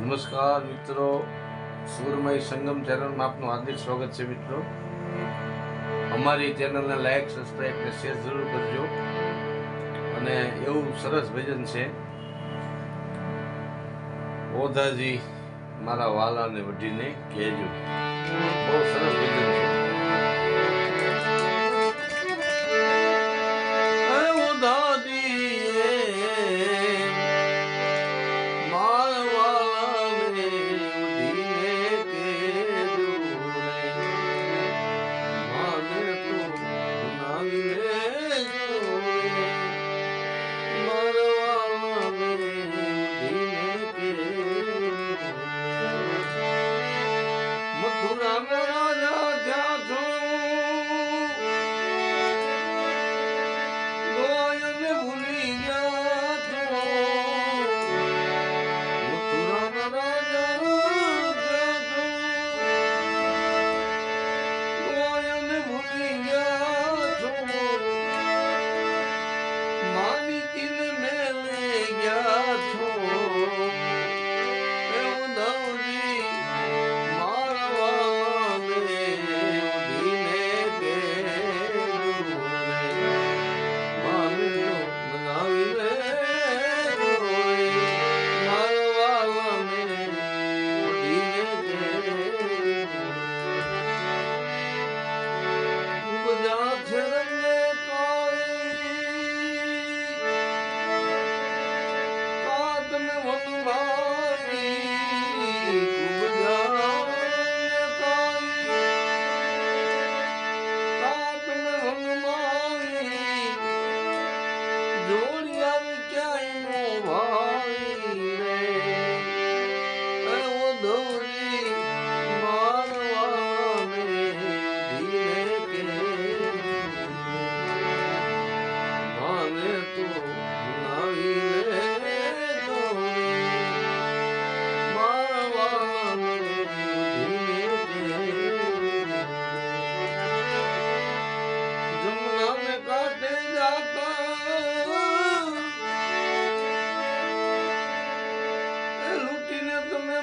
નમસ્કાર મિત્રો. સુરમય સંગમ ચેનલમાં આપનું હાર્દિક સ્વાગત છે મિત્રો. અમારી ચેનલને લાઈક સબસ્ક્રાઈબ ને શેર જરૂર કરજો. અને એવું સરસ ભજન છે. ઓધાજી, મારા વાલાને વઢીને કહેજો. બહુ સરસ ભજન છે.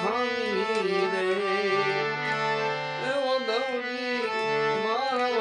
ખામી રે એવો દવડી મારા